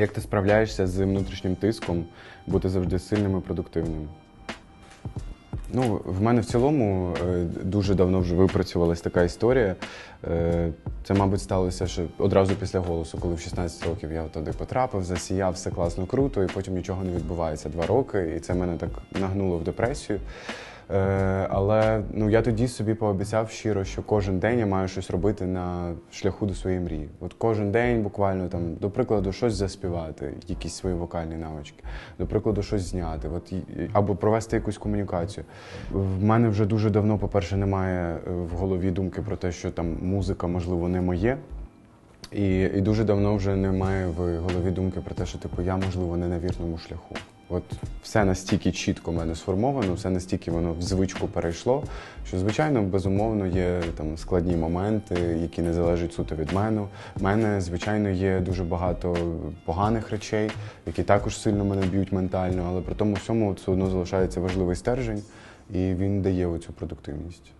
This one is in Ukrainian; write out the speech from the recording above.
Як ти справляєшся з внутрішнім тиском, бути завжди сильним і продуктивним? Ну, в мене в цілому е, дуже давно вже випрацювалась така історія. Е, Це, мабуть, сталося ще одразу після голосу, коли в 16 років я туди потрапив, засіяв, все класно, круто, і потім нічого не відбувається два роки, і це мене так нагнуло в депресію. Е, Але ну я тоді собі пообіцяв щиро, що кожен день я маю щось робити на шляху до своєї мрії. От кожен день буквально там, до прикладу, щось заспівати, якісь свої вокальні навички, до прикладу, щось зняти, от, або провести якусь комунікацію. В мене вже дуже давно, по-перше, немає е, в голові думки про те, що там музика, можливо, не моє. І, і дуже давно вже немає в голові думки про те, що типу я, можливо, не на вірному шляху. От все настільки чітко в мене сформовано, все настільки воно в звичку перейшло, що звичайно, безумовно, є там складні моменти, які не залежать суто від мене. У мене, звичайно, є дуже багато поганих речей, які також сильно мене б'ють ментально, але при тому всьому все одно залишається важливий стержень, і він дає оцю продуктивність.